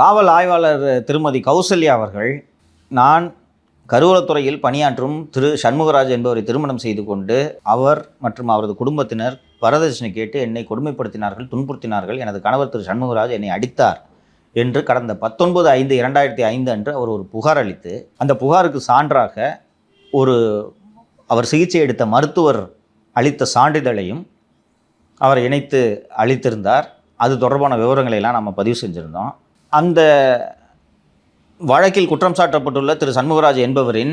காவல் ஆய்வாளர் திருமதி கௌசல்யா அவர்கள் நான் கருவூலத்துறையில் பணியாற்றும் திரு சண்முகராஜ் என்பவரை திருமணம் செய்து கொண்டு அவர் மற்றும் அவரது குடும்பத்தினர் வரதட்சணை கேட்டு என்னை கொடுமைப்படுத்தினார்கள் துன்புறுத்தினார்கள். எனது கணவர் திரு சண்முகராஜ் என்னை அடித்தார் என்று கடந்த பத்தொன்பது ஐந்து இரண்டாயிரத்தி ஐந்து அன்று அவர் ஒரு புகார் அளித்து அந்த புகாருக்கு சான்றாக ஒரு அவர் சிகிச்சை எடுத்த மருத்துவர் அளித்த சான்றிதழையும் அவர் இணைத்து அளித்திருந்தார். அது தொடர்பான விவரங்களை எல்லாம் நம்ம பதிவு செஞ்சுருந்தோம். அந்த வழக்கில் குற்றம் சாட்டப்பட்டுள்ள திரு சண்முகராஜ் என்பவரின்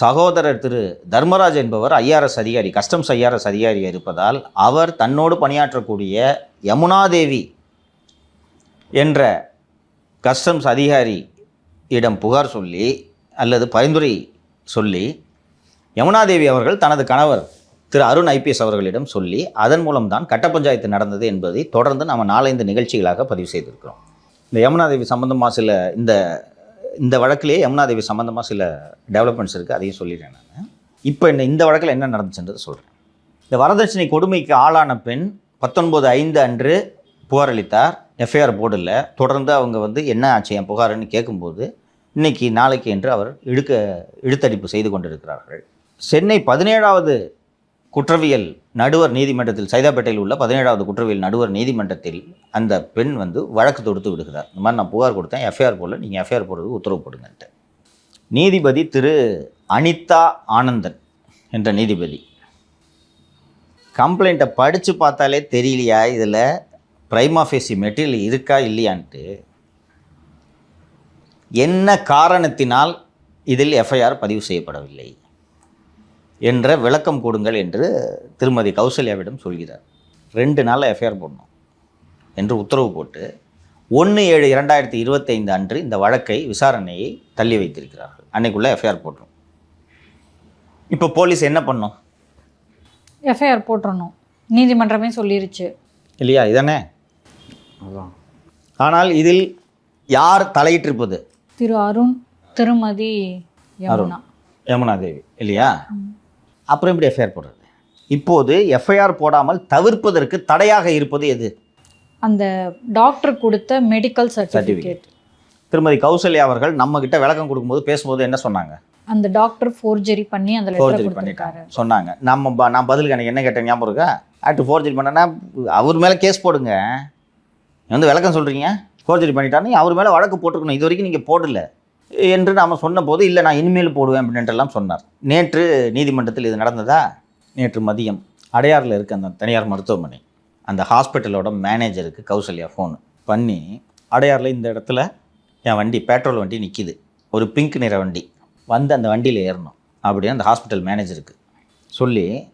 சகோதரர் திரு தர்மராஜ் என்பவர் ஐஆர்எஸ் அதிகாரி கஸ்டம்ஸ் ஐஆர்எஸ் அதிகாரி இருப்பதால் அவர் தன்னோடு பணியாற்றக்கூடிய யமுனாதேவி என்ற கஸ்டம்ஸ் அதிகாரி இடம் புகார் சொல்லி அல்லது பரிந்துரை சொல்லி யமுனாதேவி அவர்கள் தனது கணவர் திரு அருண் ஐபிஎஸ் அவர்களிடம் சொல்லி அதன் மூலம்தான் கட்ட பஞ்சாயத்து நடந்தது என்பதை தொடர்ந்து நம்ம நாலைந்து நிகழ்ச்சிகளாக பதிவு செய்திருக்கிறோம். இந்த யமுனாதேவி சம்பந்தமாக சில இந்த இந்த வழக்கிலேயே யமுனாதேவி சம்பந்தமாக சில டெவலப்மெண்ட்ஸ் இருக்குது அதையும் சொல்லிடுறேன் நான். இப்போ இந்த இந்த வழக்கில் என்ன நடந்துச்சுன்றது சொல்கிறேன் இந்த வரதட்சணை கொடுமைக்கு ஆளான பெண் பத்தொன்பது ஐந்து அன்று புகாரளித்தார். எஃப்ஐஆர் போர்டில் தொடர்ந்து அவங்க வந்து என்ன ஆச்சு என் புகாருன்னு கேட்கும்போது இன்னைக்கு நாளைக்கு என்று அவர் இழுக்க இழுத்தடிப்பு செய்து கொண்டிருக்கிறார்கள். சென்னை பதினேழாவது குற்றவியல் நடுவர் நீதிமன்றத்தில் சைதாப்பேட்டையில் உள்ள பதினேழாவது குற்றவியல் நடுவர் நீதிமன்றத்தில் அந்த பெண் வந்து வழக்கு தொடுத்து விடுகிறார். இந்த மாதிரி நான் புகார் கொடுத்தேன். எஃப்ஐஆர் போடல. நீங்கள் எஃப்ஐஆர் போடுறதுக்கு உத்தரவு போடுங்கன்ட்டு. நீதிபதி திரு. அனிதா ஆனந்தன் என்ற நீதிபதி. கம்ப்ளைண்ட்டை படித்து பார்த்தாலே தெரியலையா? இதில் பிரைமாஃபேசி மெட்டீரியல் இருக்கா இல்லையான்ட்டு. என்ன காரணத்தினால் இதில் எஃப்ஐஆர் பதிவு செய்யப்படவில்லை? என்ற விளக்கம் கொடுங்கள் என்று திருமதி கௌசல்யாவிடம் சொல்கிறார். ரெண்டு நாளில் எஃப்ஐஆர் போடணும் என்று உத்தரவு போட்டு ஒன்று ஏழு இரண்டாயிரத்தி இருபத்தைந்து அன்று இந்த வழக்கை விசாரணையை தள்ளி வைத்திருக்கிறார்கள். அன்னைக்குள்ளே எஃப்ஐஆர் போட்டுரும். இப்போ போலீஸ் என்ன பண்ணும்? எஃப்ஐஆர் போட்டுறணும். நீதிமன்றமே சொல்லிருச்சு. இல்லையா? இதானே? அதான். ஆனால் இதில் யார் தலையிட்டிருப்பது? திரு அருண் திருமதி யமுனா. யமுனா தேவி. இல்லையா? அப்புறம் எப்படி எஃப்ஐஆர் போடுறது? இப்போது எஃப்ஐஆர் போடாமல் தவிர்ப்பதற்கு தடையாக இருப்பது எது? அந்த டாக்டர் கொடுத்த மெடிக்கல் சர்டிஃபிகேட் திருமதி கௌசல்யா அவர்கள் நம்ம கிட்ட விளக்கம் கொடுக்கும்போது பேசும்போது என்ன சொன்னாங்க? அந்த டாக்டர் ஃபோர்ஜரி பண்ணி அந்த ஃபோர்ஜரி பண்ணிட்டாங்க. சொன்னாங்க. நம்ம நான் பதிலுக்கு எனக்கு என்ன கேட்டேன் ஞாபகம் இருக்கா? ஆக்ட் ஃபோர்ஜரி பண்ணனா அவர் மேலே கேஸ் போடுங்க. வந்து விளக்கம் சொல்கிறீங்க ஃபோர்ஜரி பண்ணிட்டான்னு அவர் மேலே வழக்கு போட்டிருக்கணும். இது வரைக்கும் நீங்கள் போடல. என்று நாம் சொன்னபோது இல்லை நான் இனிமேல் போடுவேன் அப்படின்ட்டுலாம் சொன்னார். நேற்று நீதிமன்றத்தில் இது நடந்ததா? நேற்று மதியம் அடையாறில் இருக்க அந்த தனியார் மருத்துவமனை அந்த ஹாஸ்பிட்டலோட மேனேஜருக்கு கௌசல்யா ஃபோன் பண்ணி அடையாறில் இந்த இடத்துல என் வண்டி பெட்ரோல் வண்டி நிற்கிது ஒரு பிங்க் நிற வண்டி. வந்து அந்த வண்டியில் ஏறணும். அப்படின்னு அந்த ஹாஸ்பிட்டல் மேனேஜருக்கு சொல்லி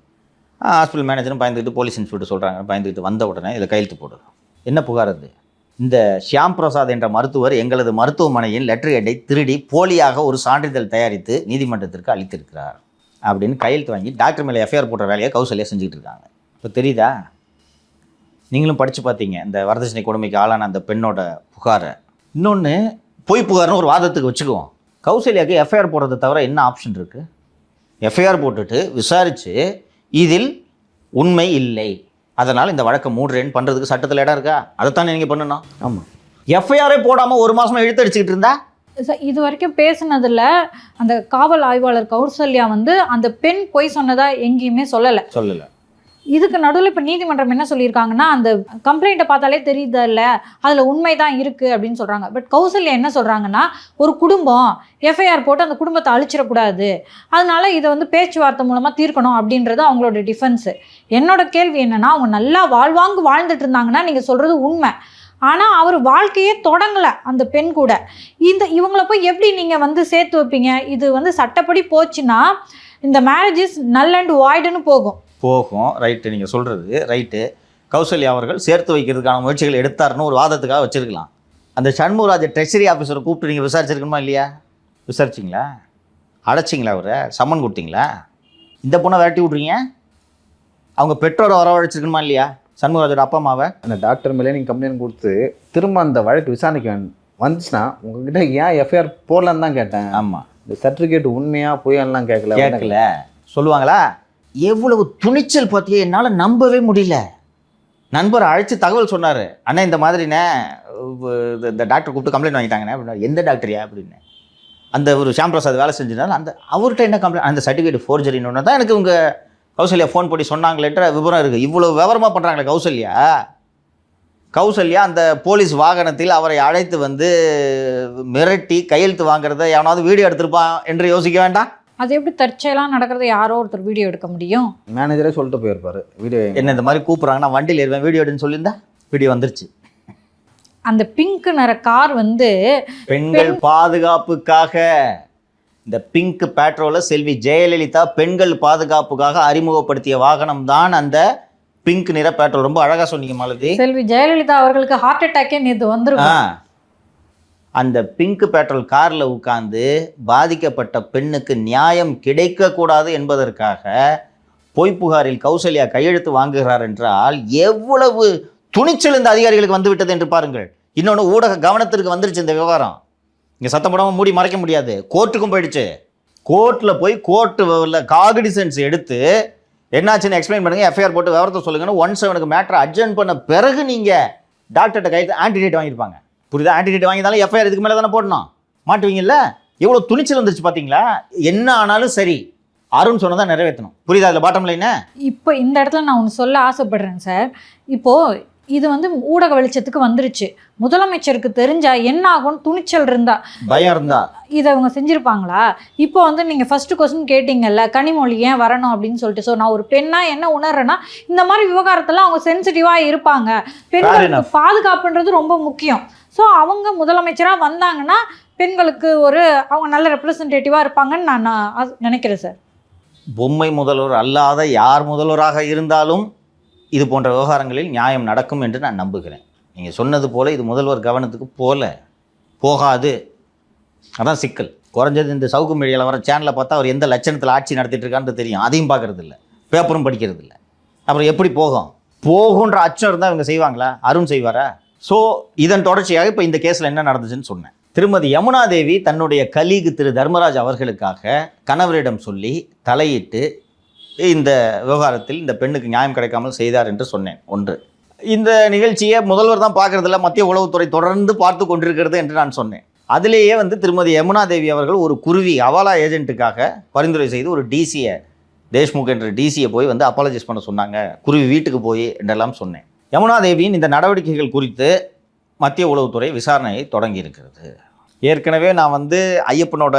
ஹாஸ்பிட்டல் மேனேஜரும் பயந்துக்கிட்டு போலீஸ் இன்ஸ்பெக்டர் சொல்கிறாங்க பயந்துக்கிட்டு வந்த உடனே இதில் கையெழுத்து போடு என்ன புகார் அது? இந்த ஷியாம் பிரசாத் என்ற மருத்துவர் எங்களது மருத்துவமனையின் லெட்டர் ஹெட்டை திருடி போலியாக ஒரு சான்றிதழ் தயாரித்து நீதிமன்றத்திற்கு அளித்திருக்கிறார் அப்படின்னு கையெழுத்து வாங்கி டாக்டர் மேலே எஃப்ஐஆர் போடுற வேலையை கௌசல்யா செஞ்சுக்கிட்டு இருக்காங்க. இப்போ தெரியுதா? நீங்களும் படித்து பார்த்தீங்க இந்த வரதட்சணை கொடுமைக்கு ஆளான அந்த பெண்ணோட புகாரை. இன்னொன்று பொய் புகார்னு ஒரு வாதத்துக்கு வச்சுக்குவோம். கௌசல்யாவுக்கு எஃப்ஐஆர் போடுறதை தவிர என்ன ஆப்ஷன் இருக்குது எஃப்ஐஆர் போட்டுட்டு விசாரித்து இதில் உண்மை இல்லை. அதனால் இந்த வழக்கை மூடுறேன்னு பண்ணுறதுக்கு சட்டத்தில் இடம் இருக்கா? அதைத்தானே நீங்கள் பண்ணணும். ஆமாம் எஃப்ஐஆரே போடாமல் ஒரு மாதமாக இழுத்தடிச்சுக்கிட்டு இருந்தா? இது வரைக்கும் பேசுனதுல அந்த காவல் ஆய்வாளர் கௌசல்யா வந்து அந்த பெண் பொய் சொன்னதா எங்கேயுமே சொல்லலை. சொல்லலை. இதுக்கு நடுவில் இப்போ நீதிமன்றம் என்ன சொல்லியிருக்காங்கன்னா அந்த கம்ப்ளைண்ட்டை பார்த்தாலே தெரியுதல்ல அதில் உண்மை தான் இருக்குது அப்படின்னு சொல்கிறாங்க பட் கௌசல்யா என்ன சொல்கிறாங்கன்னா ஒரு குடும்பம் எஃப்ஐஆர் போட்டு அந்த குடும்பத்தை அழிச்சிடக்கூடாது. அதனால இதை வந்து பேச்சுவார்த்தை மூலமாக தீர்க்கணும் அப்படின்றது அவங்களோட டிஃபென்ஸு என்னோட கேள்வி என்னென்னா அவங்க நல்லா வாழ்வாங்கு வாழ்ந்துட்டு இருந்தாங்கன்னா நீங்கள் சொல்கிறது உண்மை. ஆனால் அவர் வாழ்க்கையே தொடங்கலை அந்த பெண் கூட. இந்த இவங்களை போய் எப்படி நீங்கள் வந்து சேர்த்து வைப்பீங்க? இது வந்து சட்டப்படி போச்சுன்னா இந்த மேரேஜஸ் நல் அண்ட் வாய்டுன்னு போகும். போகும். ரைட்டு நீங்கள் சொல்கிறது ரைட்டு கௌசல்யா அவர்கள் சேர்த்து வைக்கிறதுக்கான முயற்சிகள் எடுத்தாருன்னு ஒரு வாதத்துக்காக வச்சுருக்கலாம். அந்த சண்முகராஜ் ட்ரெஷரி ஆஃபீஸரை கூப்பிட்டு நீங்கள் விசாரிச்சிருக்கணுமா இல்லையா? விசாரிச்சிங்களா? அழைச்சிங்களா அவரை? சம்மன் கொடுத்தீங்களா? இந்த பொண்ணை விரட்டி விட்றீங்க? அவங்க பெற்றோரை வரவழைச்சிருக்கணுமா இல்லையா? சண்முகராஜோட அப்பா அம்மாவை? அந்த டாக்டர் மேலே நீங்கள் கம்ப்ளைண்ட் கொடுத்து திரும்ப அந்த வழக்கு விசாரணைக்கு வந்து- வந்துச்சுன்னா உங்ககிட்ட ஏன் எஃப்ஐஆர் போடலான்னு தான் கேட்டேன். ஆமாம் இந்த சர்டிஃபிகேட் உண்மையா பொய்யான்லாம் கேட்கல. கேட்கல. சொல்லுவாங்களா? எவ்வளவு துணிச்சல் பார்த்தியே என்னால் நம்பவே முடியல. நண்பர் அழைச்சி தகவல் சொன்னார். அண்ணா இந்த மாதிரிண்ணே இந்த- இந்த டாக்டர் கூப்பிட்டு கம்ப்ளைண்ட் வாங்கிட்டாங்கண்ணே அப்படின்னா எந்த டாக்டரியா அப்படின்னு. அந்த ஒரு ஷாம் பிரசாத் வேலை செஞ்சிருந்தாலும் அந்த அவர்கிட்ட என்ன கம்ப்ளைண்ட் அந்த சர்டிஃபிகேட் ஃபோர்ஜரின்னு தான் எனக்கு உங்கள் கௌசல்யா ஃபோன் பண்ணி சொன்னாங்களேன்ற விவரம் இருக்குது இவ்வளோ விவரமாக பண்ணுறாங்களே கௌசல்யா. கௌசல்யா அந்த போலீஸ் வாகனத்தில் அவரை அழைத்து வந்து மிரட்டி கையெழுத்து வாங்குறத எவனாவது வீடியோ எடுத்திருப்பான் என்று யோசிக்க வேண்டாம். அது எப்படி தற்செயலாக நடக்கிறத யாரோ ஒருத்தர் வீடியோ எடுக்க முடியும்? மேனேஜரே சொல்லிட்டு போயிருப்பாரு. வீடியோ என்ன இந்த மாதிரி கூப்பிட்றாங்க நான் வண்டியில் இருவேன் வீடியோ எடுன்னு சொல்லியிருந்தா வீடியோ வந்துருச்சு. அந்த பிங்க் நிற கார் வந்து பெண்கள் பாதுகாப்புக்காக இந்த பிங்க் பேட்ரோலை செல்வி ஜெயலலிதா பெண்கள் பாதுகாப்புக்காக அறிமுகப்படுத்திய வாகனம் தான் அந்த பிங்க் நிற பெட்ரோல் ரொம்ப அழகா சொன்னீங்க மாலதி. செல்வி ஜெயலலிதா அவர்களுக்கு ஹார்ட் அட்டாக்கே நேற்று வந்துருக்கும். அந்த பிங்க் பெட்ரோல் காரில் உட்கார்ந்து பாதிக்கப்பட்ட பெண்ணுக்கு நியாயம் கிடைக்கக்கூடாது என்பதற்காக பொய் புகாரில் கௌசல்யா கையெழுத்து வாங்குகிறார் என்றால் எவ்வளவு துணிச்சல் இந்த அதிகாரிகளுக்கு வந்து விட்டது என்று பாருங்கள். இன்னொன்று ஊடக கவனத்திற்கு வந்துருச்சு இந்த விவகாரம். இங்கே சத்தம் போடாமல் மூடி மறைக்க முடியாது. கோர்ட்டுக்கும் போயிடுச்சு. கோர்ட்டில் போய் கோர்ட்டு காகடிசன்ஸ் எடுத்து என்னாச்சுன்னு எக்ஸ்பிளைன் பண்ணுங்கள் எஃப்ஐஆர் போட்டு விவரத்தை சொல்லுங்கன்னு ஒன் செவனுக்கு மேட்ரை அட்ஜன் பண்ண பிறகு நீங்கள் டாக்டர்கிட்ட கையெழுத்து ஆன்டிடேட் வாங்கியிருப்பாங்க. புரியுதா? ஆன்டிடேட் வாங்கியிருந்தாலும் எஃப்ஐஆர் இதுக்கு மேலே தானே போடணும். மாட்டுவீங்கல்ல? எவ்வளோ துணிச்சல் வந்துருச்சு பார்த்தீங்களா என்ன ஆனாலும் சரி. அருண் சொன்னதை நிறைவேற்றணும். புரியுதா அதில் பாட்டம் லைனு இப்போ இந்த இடத்துல நான் ஒன்று சொல்ல ஆசைப்படுறேன் சார். இப்போ இது வந்து ஊடக வெளிச்சத்துக்கு வந்துருச்சு. முதலமைச்சருக்கு தெரிஞ்சா என்ன ஆகும்னு துணிச்சல் இருந்தா? பயம் இருந்தா? இதை அவங்க செஞ்சிருப்பாங்களா? இப்போ வந்து நீங்கள் ஃபர்ஸ்ட் கொஸ்டின் கேட்டிங்கல்ல கனிமொழி ஏன் வரணும் அப்படின்னு சொல்லிட்டு. ஸோ நான் ஒரு பெண்ணா என்ன உணர்றேன்னா இந்த மாதிரி விவகாரத்தெல்லாம் அவங்க சென்சிட்டிவாக இருப்பாங்க. பெண்களுக்கு. பாதுகாப்புன்றது ரொம்ப முக்கியம். ஸோ அவங்க முதலமைச்சராக வந்தாங்கன்னா பெண்களுக்கு ஒரு அவங்க நல்ல ரெப்ரசன்டேட்டிவாக இருப்பாங்கன்னு நான் நான் அது- நினைக்கிறேன் சார் பொம்மை முதல்வர் அல்லாத யார் முதல்வராக இருந்தாலும் இது போன்ற விவகாரங்களில் நியாயம் நடக்கும் என்று நான் நம்புகிறேன். நீங்கள் சொன்னது போல் இது முதல்வர் கவனத்துக்கு போல போகாது. அதான் சிக்கல். குறைஞ்சது இந்த சவுக்கு மீடியாவில் வர சேனலை பார்த்தா அவர் எந்த லட்சணத்தில் ஆட்சி நடத்திட்டு இருக்கான்னு தெரியும். அதையும் பார்க்கறது இல்லை பேப்பரும் படிக்கிறது இல்லை அப்புறம் எப்படி போகும்? போகுன்ற அச்சம் இருந்தால் இவங்க செய்வாங்களா? அருண் செய்வாரா? ஸோ இதன் தொடர்ச்சியாக இப்போ இந்த கேஸில் என்ன நடந்துச்சுன்னு சொன்னேன். திருமதி யமுனா தேவி தன்னுடைய கலீகு திரு தர்மராஜ் அவர்களுக்காக கணவரிடம் சொல்லி தலையிட்டு இந்த விவகாரத்தில் இந்த பெண்ணுக்கு நியாயம் கிடைக்காமல் செய்தார் என்று சொன்னேன். ஒன்று. இந்த நிகழ்ச்சியை முதல்வர் தான் பார்க்குறதில்ல மத்திய உளவுத்துறை தொடர்ந்து பார்த்து கொண்டிருக்கிறது என்று நான் சொன்னேன். அதிலேயே வந்து திருமதி யமுனா தேவி அவர்கள் ஒரு குருவி அவாலா ஏஜென்ட்டுக்காக பரிந்துரை செய்து ஒரு டிசியை தேஷ்முக் என்ற டிசியை போய் வந்து அப்பாலஜைஸ் பண்ண சொன்னாங்க. குருவி வீட்டுக்கு போய் என்றெல்லாம் சொன்னேன். யமுனா தேவியின் இந்த நடவடிக்கைகள் குறித்து மத்திய உளவுத்துறை விசாரணையை தொடங்கி இருக்கிறது ஏற்கனவே நான் வந்து ஐயப்பனோட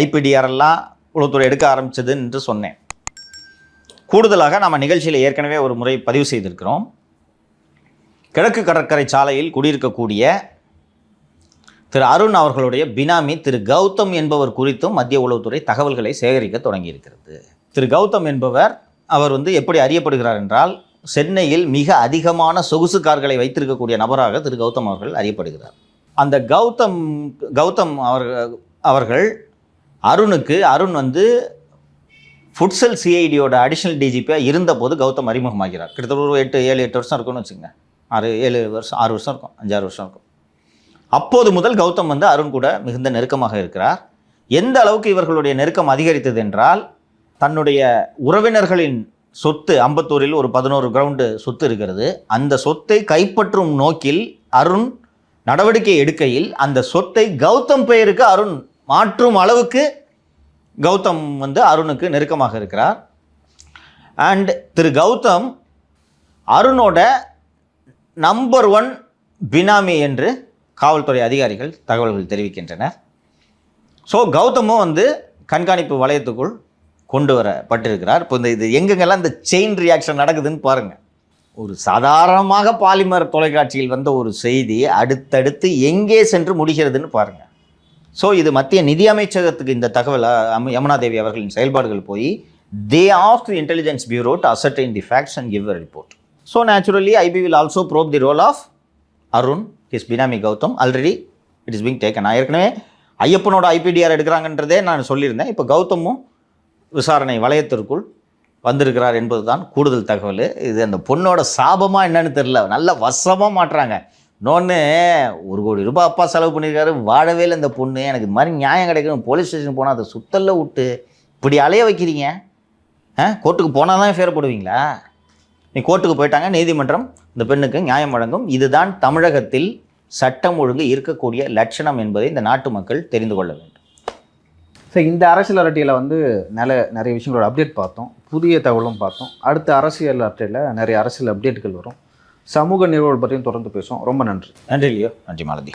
ஐபிடிஆர் எல்லாம் உளவுத்துறை எடுக்க ஆரம்பித்தது என்று சொன்னேன். கூடுதலாக நம்ம நிகழ்ச்சியில் ஏற்கனவே ஒரு முறை பதிவு செய்திருக்கிறோம். கிழக்கு கடற்கரை சாலையில் குடியிருக்கக்கூடிய திரு அருண் அவர்களுடைய பினாமி திரு கௌதம் என்பவர் குறித்தும் மத்திய உளவுத்துறை தகவல்களை சேகரிக்க தொடங்கியிருக்கிறது. திரு கௌதம் என்பவர் அவர் வந்து எப்படி அறியப்படுகிறார் என்றால் சென்னையில் மிக அதிகமான சொகுசு கார்களை வைத்திருக்கக்கூடிய நபராக திரு கௌதம் அவர்கள் அறியப்படுகிறார். அந்த கௌதம் கௌதம் அவர் அவர்கள் அருணுக்கு அருண் வந்து ஃபுட்செல் சிஐடியோட அடிஷனல் டிஜிபியாக இருந்தபோது கௌதம் அறிமுகமாகிறார். கிட்டத்தட்ட ஒரு எட்டு ஏழு எட்டு வருஷம் இருக்கும்னு வச்சுங்க. ஆறு ஏழு வருஷம் ஆறு வருஷம் இருக்கும் அஞ்சாறு வருஷம் இருக்கும். அப்போது முதல் கௌதம் வந்து அருண் கூட மிகுந்த நெருக்கமாக இருக்கிறார். எந்த அளவுக்கு இவர்களுடைய நெருக்கம் அதிகரித்தது என்றால் தன்னுடைய உறவினர்களின் சொத்து அம்பத்தூரில் ஒரு பதினோரு கிரவுண்டு சொத்து இருக்கிறது. அந்த சொத்தை கைப்பற்றும் நோக்கில் அருண் நடவடிக்கை எடுக்கையில் அந்த சொத்தை கௌதம் பெயருக்கு அருண் மாற்றும் அளவுக்கு கௌதம் வந்து அருணுக்கு நெருக்கமாக இருக்கிறார். அண்ட் திரு கௌதம் அருணோட நம்பர் ஒன் பினாமி என்று காவல்துறை அதிகாரிகள் தகவல்கள் தெரிவிக்கின்றனர். ஸோ கௌதமும் வந்து கண்காணிப்பு வளையத்துக்குள் கொண்டு வரப்பட்டிருக்கிறார் இப்போ இந்த இது எங்கெங்கெல்லாம் இந்த செயின் ரியாக்ஷன் நடக்குதுன்னு பாருங்கள் ஒரு சாதாரணமாக பாலிமர் தொலைக்காட்சியில் வந்த ஒரு செய்தி அடுத்தடுத்து எங்கே சென்று முடிகிறதுன்னு பாருங்கள் ஸோ இது மத்திய நிதியமைச்சகத்துக்கு இந்த தகவல் அம் யமுனா தேவி அவர்களின் செயல்பாடுகள் போய் the of the intelligence bureau to ascertain the facts and give report so naturally IB will also probe the role of Arun his benami Gautham already it is being taken நான் ஏற்கனவே ஐயப்பனோட IPDR எடுக்கிறாங்கன்றதே நான் சொல்லியிருந்தேன். இப்போ கௌதமும் விசாரணை வளையத்திற்குள் வந்திருக்கிறார் என்பதுதான் கூடுதல் தகவல். இது அந்த பொண்ணோட சாபமாக என்னன்னு தெரில நல்ல வசமாக மாட்டுறாங்க. இன்னொன்று ஒரு கோடி ரூபாய் அப்பா செலவு பண்ணியிருக்காரு. வாழவே இல்லை இந்த பொண்ணு. எனக்கு இது மாதிரி நியாயம் கிடைக்கணும். போலீஸ் ஸ்டேஷன் போனால் அதை சுத்தல்ல விட்டு இப்படி அலைய வைக்கிறீங்க? ஆ? கோர்ட்டுக்கு போனால் தான் ஃபேர் போடுவீங்களா? நீ கோர்ட்டுக்கு போயிட்டாங்க நீதிமன்றம் இந்த பெண்ணுக்கு நியாயம் வழங்கும். இதுதான் தமிழகத்தில் சட்டம் ஒழுங்கு இருக்கக்கூடிய லட்சணம் என்பதை இந்த நாட்டு மக்கள் தெரிந்து கொள்ள வேண்டும். ஸோ இந்த அரசியல் அரட்டையில் வந்து நல்ல நிறைய விஷயங்களோட அப்டேட் பார்த்தோம். புதிய தகவலும் பார்த்தோம். அடுத்த அரசியல் அரட்டையில் நிறைய அரசியல் அப்டேட்டுகள் வரும். சமூக நிகழ்வுகள் பற்றியும் தொடர்ந்து பேசுவோம். ரொம்ப நன்றி. நன்றி இல்லையோ நன்றி மாலதி.